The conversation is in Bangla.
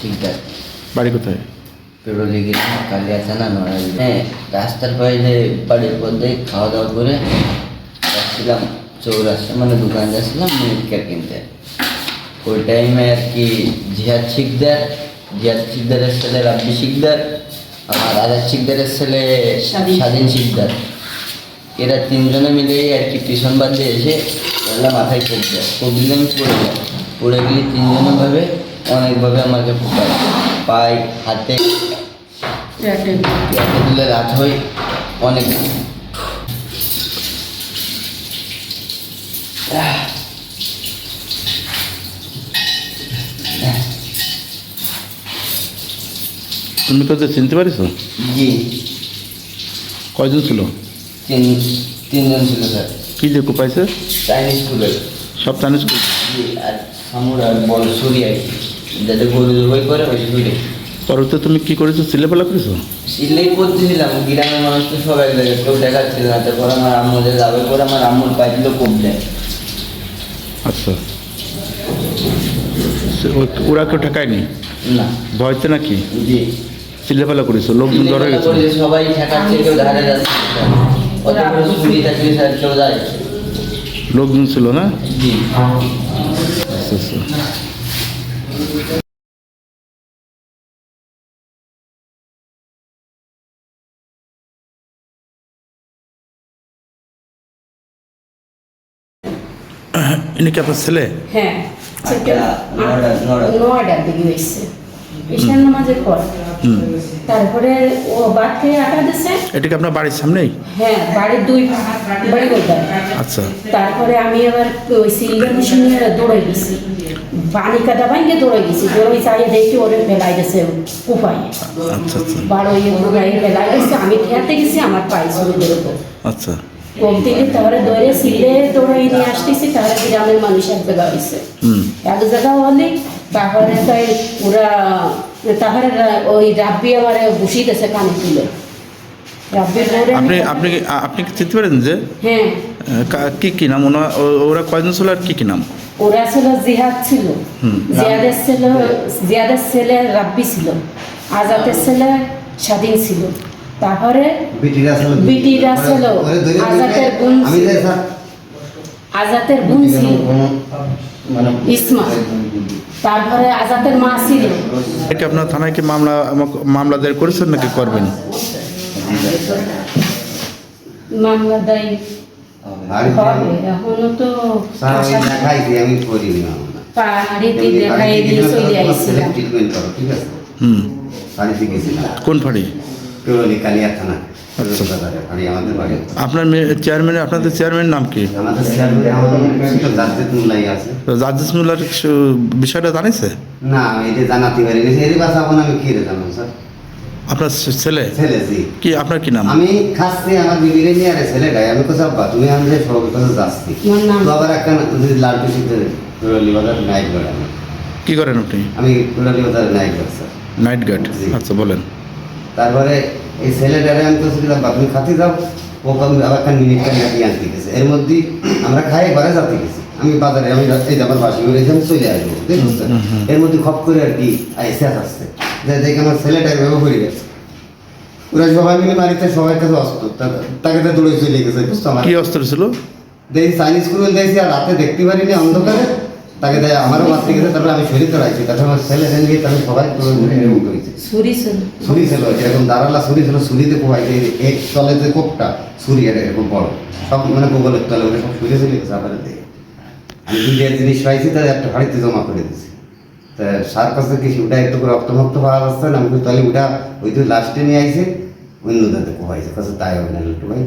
শিকদার বাড়ি কোথায়? পেরোলে গেছি কালিয়া থানা নড়াইল হ্যাঁ রাস্তার বাইরে বাড়ির পথে খাওয়া দাওয়া করে যাচ্ছিলাম চৌরাস্তা মানে দোকান যাচ্ছিলাম মিনিট কেয়ার কিনতে। ওই টাইমে আর কি জিহাদ শিকদার জিহাদ শিকদারের ছেলে রাব্বি শিকদার আমার আজাদ শিকদারের ছেলে স্বাধীন। স্বাধীন শিকদার। এরা তিনজনে মিলে আর কি টিউশন বাদ দিয়ে এসে মাথায় কোপ দেয় কোপ দিলে আমি পড়ে যাই। পড়ে গেলে তিনজনে ভাবে অনেকভাবে আমাকে পায় পায় হাতে দিলে রাত হয় অনেক। তুমি তো চিনতে পারিস জি। কয়জন ছিল? তিন তিনজন ছিল স্যার। কি যে কোপাইছে? চাইনিজ স্কুলের সব জানিস জি আর সামুর আর বড় সুরি আর কি। যাতে গরু জবাই করে ওই সুরি পরবর্তী তুমি কি করেছ? ছেলেবেলা করেছ? সিলেই করতেছিলাম গ্রামের মানুষ তো সবাই লাগে কেউ দেখাচ্ছিল না। তারপর আমার আম্মু যে যাবে করে আমার আম্মুর পায়ে দিল কোপ দেয়। আচ্ছা। ওরা কেউ ঠেকায়নি? না। ভয়তে নাকি? জি। চিল্লাপালা করেছ লোকজন ধরে গেছে। সবাই ঠেকাচ্ছে কেউ ধারে যাচ্ছে লোকজন ছিল না? জি। আচ্ছা আচ্ছা। ইনি কি আপনার ছেলে হ্যাঁ। নয়টার দিকে হয়েছে ঈশান নামাজের পর। তারপরে ও বাদ খেয়ে আটা দিছে এটা কি আপনার বাড়ির সামনেই? হ্যাঁ বাড়ির দুই বাড়ি কোথায় আচ্ছা। তারপরে আমি আবার ওই সিলিন্ডার মেশিন নিয়ে দৌড়ে গেছি। পানি কাদা ভাঙ্গে দৌড়ে গেছি। দৌড়ে চাই দেখি ওরে ফেলাই গেছে কুপাই আচ্ছা আচ্ছা। বারো ইয়ে ফেলাই গেছে আমি খেয়াতে গেছি আমার পায়ে শুরু করে আচ্ছা। কম থেকে তাহলে দৌড়ে সিলে দৌড়ে নিয়ে আসতেছি তাহলে গ্রামের মানুষ এক জায়গা হয়েছে এক জায়গা হলে তারপরে তাই ওরা তারপরে ওই রাব্বি আমার বসিয়ে দিয়েছে কানে তুলে। রাব্বি আপনি আপনি কি আপনি কি চিনতে পারেন যে? হ্যাঁ। কি কি নাম ওনা- ও- ওরা কয়জন ছিল আর কি কি নাম? ওরা ছিল জিহাদ ছিল। জিয়াদের ছিল জিয়াদের ছেলে রাব্বি ছিল। আজাদের ছেলে স্বাধীন ছিল। তারপরে বিটিরা ছিল। বিটিরা ছিল। আজাদের বোন ছিল। আজাদের বোন ছিল। মানে ইসমা। তারপরে আজাদের মা ছিল। এটা আপনার থানায় কি মামলা মামলা দায়ের করেছেন নাকি করবেন? মামলা এখনও তো আমি দেখাই দিয়ে চলে আইছিলাম। হুম। কোন ফাঁড়ি কালিয়া থানা বাড়ি। আপনার চেয়ারম্যান আপনাদের চেয়ারম্যানের নাম কি? আমাদের চেয়ারম্যান আমাদের ছিল জাজেদ মুল্লাই আছে। রাজেশ মুল্লার বিষয়টা জানিছে না আমি এটা জানাতে পারিনি এর বাসা আমি কি রে জানাম স্যার? আপনার ছেলে? ছেলে জি। কি আপনার কি নাম? আমি আমার বিবিরে নিয়ে আরে ছেলেটাই আমি কোথাও আব্বা তুমি আমি যে সব কথা যাচ্ছি তো আবার একটা লাড্ডু শিখতে বাজার নাইট গার্ড কি করেন আপনি? আমি কুড়ালি বাজার night guard sir. Night guard? আচ্ছা বলেন। তারপরে এই ছেলেটারে আমি তো শুনলাম আপনি খাতে যাও। ও আবার একটা মিনিট কানি আনতে গেছে। এর মধ্যে আমরা খাই ঘরে যাতে গেছি। আমি বাজারে আমি এই আমার বাসি করে আমি চলে আসব দেখুন। এর মধ্যে খপ করে আর কি আইসে আসছে। যে দেখে আমার ছেলেটার ব্যবহার করে গেছে। ওরা সবাই মিলে বাড়িতে সবাই কাছে অস্ত তা- তাকে তো দৌড়ে চলে গেছে বুঝতো আমার কি অস্ত্র ছিল? দেখি চাইনিজ স্কুল দেখছি আর রাতে দেখতে পারিনি অন্ধকারে। তাকে দেয় আমারও মারতে গেছে তারপরে আমি শরীর চড়াইছি তারপরে আমার ছেলে গিয়ে তাকে সবাই এরকম করেছে ছুরি ছিল। এরকম দাঁড়ালা ছুরি ছিল ছুরিতে পোহাইতে এক তলে যে কোপটা ছুরি আর এরকম বড় সব মানে গোগলের তলে ওটা সব ছুরি চলে গেছে আপনার দিকে আমি দুই জিনিস পাইছি তাই একটা হাড়িতে জমা করে দিয়েছি। তা সার কাছে কিছু ওটা একটু করে রক্তমুক্ত পাওয়া যাচ্ছে না আমি তাহলে ওটা ওই তো লাস্টে নিয়ে আইছে অন্য দাঁতে পোহাইছে কাছে তাই হবে না একটু ভাই।